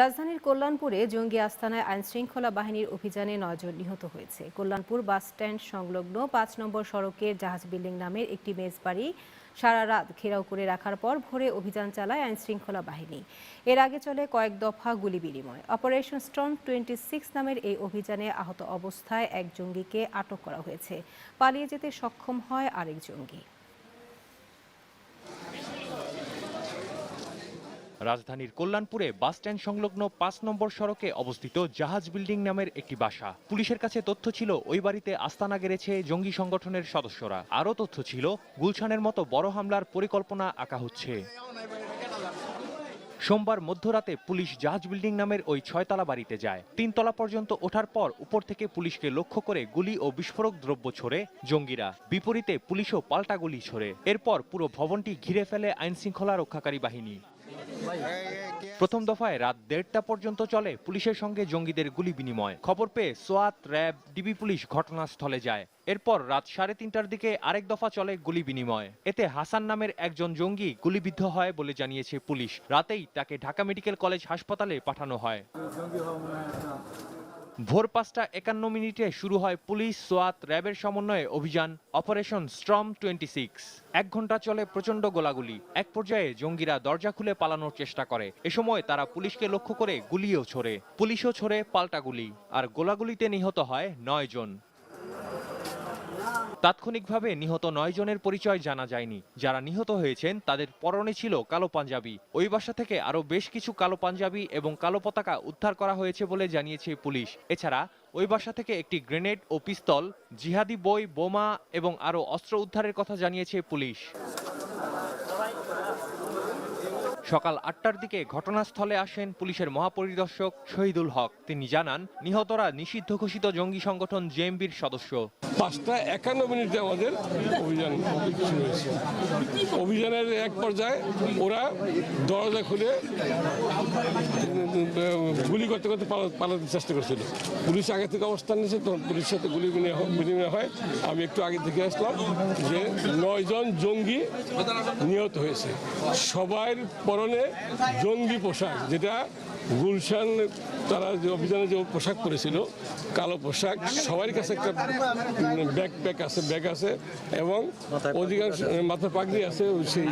রাজধানীর কল্যাণপুরে জঙ্গি আস্তানায় আইনশৃঙ্খলা বাহিনীর অভিযানে নয়জন নিহত হয়েছে। কল্যাণপুর বাস স্ট্যান্ড সংলগ্ন পাঁচ নম্বর সড়কের জাহাজ বিল্ডিং নামের একটি মেজবাড়ি সারা রাত ঘেরাও করে রাখার পর ভোরে অভিযান চালায় আইনশৃঙ্খলা বাহিনী। এর আগে চলে কয়েক দফা গুলি বিনিময়। অপারেশন স্টর্ম টোয়েন্টি সিক্স নামের এই অভিযানে আহত অবস্থায় এক জঙ্গিকে আটক করা হয়েছে। পালিয়ে যেতে সক্ষম হয় আরেক জঙ্গি। রাজধানীর কল্যাণপুরে বাসস্ট্যান্ড সংলগ্ন পাঁচ নম্বর সড়কে অবস্থিত জাহাজ বিল্ডিং নামের একটি বাসা। পুলিশের কাছে তথ্য ছিল, ওই বাড়িতে আস্তানা গেড়েছে জঙ্গি সংগঠনের সদস্যরা। আরও তথ্য ছিল, গুলশানের মতো বড় হামলার পরিকল্পনা আঁকা হচ্ছে। সোমবার মধ্যরাতে পুলিশ জাহাজ বিল্ডিং নামের ওই ছয়তলা বাড়িতে যায়। তিনতলা পর্যন্ত ওঠার পর উপর থেকে পুলিশকে লক্ষ্য করে গুলি ও বিস্ফোরক দ্রব্য ছোড়ে জঙ্গিরা। বিপরীতে পুলিশও পাল্টা গুলি ছোড়ে। এরপর পুরো ভবনটি ঘিরে ফেলে আইনশৃঙ্খলা রক্ষাকারী বাহিনী। প্রথম দফায় রাত দেড়টা পর্যন্ত চলে। পুলিশের সঙ্গে জঙ্গিদের গুলি বিনিময়। খবর পেয়ে সোয়াত র্যাব, ডিবি পুলিশ ঘটনাস্থলে যায়। এরপর রাত সাড়ে তিনটার দিকে আরেক দফা চলে গুলি বিনিময়। এতে হাসান নামের একজন জঙ্গি গুলিবিদ্ধ হয় বলে জানিয়েছে পুলিশ। রাতেই তাকে ঢাকা মেডিকেল কলেজ হাসপাতালে পাঠানো হয়। ভোর পাঁচটা একান্ন মিনিটে শুরু হয় পুলিশ সোয়াত র্যাবের সমন্বয়ে অভিযান অপারেশন স্ট্রম টোয়েন্টি সিক্স। এক ঘণ্টা চলে প্রচণ্ড গোলাগুলি। এক পর্যায়ে জঙ্গিরা দরজা খুলে পালানোর চেষ্টা করে। এ সময় তারা পুলিশকে লক্ষ্য করে গুলিও ছোড়ে। পুলিশও ছোড়ে পাল্টা গুলি। আর গোলাগুলিতে নিহত হয় নয় জন। তাৎক্ষণিকভাবে নিহত নয় জনের পরিচয় জানা যায়নি। যারা নিহত হয়েছেন, তাদের পরনে ছিল কালো পাঞ্জাবি। ওই বাসা থেকে আরও বেশ কিছু কালো পাঞ্জাবি এবং কালো পতাকা উদ্ধার করা হয়েছে বলে জানিয়েছে পুলিশ। এছাড়া, ওই বাসা থেকে একটি গ্রেনেড ও পিস্তল, জিহাদি বই, বোমা এবং আরও অস্ত্র উদ্ধারের কথা জানিয়েছে পুলিশ। সকাল আটটার দিকে ঘটনাস্থলে আসেন পুলিশের মহাপরিদর্শক শহীদুল হক। তিনি জানান, নিহতরা নিষিদ্ধ ঘোষিত জঙ্গি সংগঠন জেএমবির সদস্য। পাঁচটা একান্ন মিনিটে আমাদের অভিযান অভিযানের এক পর্যায়ে ওরা দরজা খুলে, গুলি করতে করতে পালাতে চেষ্টা করছিল। পুলিশ আগে থেকে অবস্থান নিয়েছে তখন পুলিশের সাথে গুলি বিনিময় হয়। আমি একটু আগে থেকে আসলাম যে নয়জন জঙ্গি নিহত হয়েছে। সবার পরনে জঙ্গি পোশাক যেটা গুলশান তারা যে অভিযানে যে পোশাক পরেছিল কালো পোশাক সবার কাছে একটা ব্যাগ প্যাক আছে ব্যাগ আছে এবং অধিকাংশ মাথা পাগড়ি আছে সেই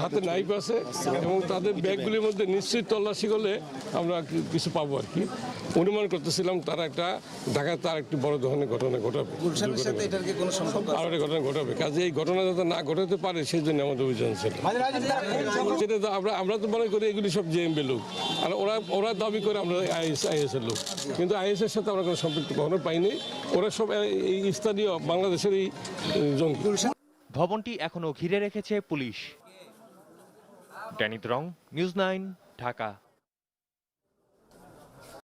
হাতে নাইফ আছে এবং তাদের ব্যাগগুলির মধ্যে নিশ্চয়ই তল্লাশি করলে আমরা কিছু পাবো আর কি। অনুমান করতেছিলাম তারা একটা ঢাকায় তার একটি বড় ধরনের ঘটনা ঘটাবে গুলশানের সাথে এটার কি কোনো সম্পর্ক আছে? আর একটা ঘটনা ঘটাবে কাজে এই ঘটনা যাতে না ঘটাতে পারে সেই জন্য আমাদের অভিযান ছিল। সেটা তো আমরা আমরা তো মনে করি এগুলি সব জেএমবি লোক। আর ওরা ওরা দাবি করে আমরা আইএস আইএস এর লোক। কিন্তু আইএস এর সাথে আমরা কোনো সম্পৃক্ত কখনো পাইনি। ওরা সব এই স্থানীয় বাংলাদেশের এই জঙ্গি। ভবনটি এখনও ঘিরে রেখেছে পুলিশ। ড্যানিত রং নিউজ নাইন, ঢাকা।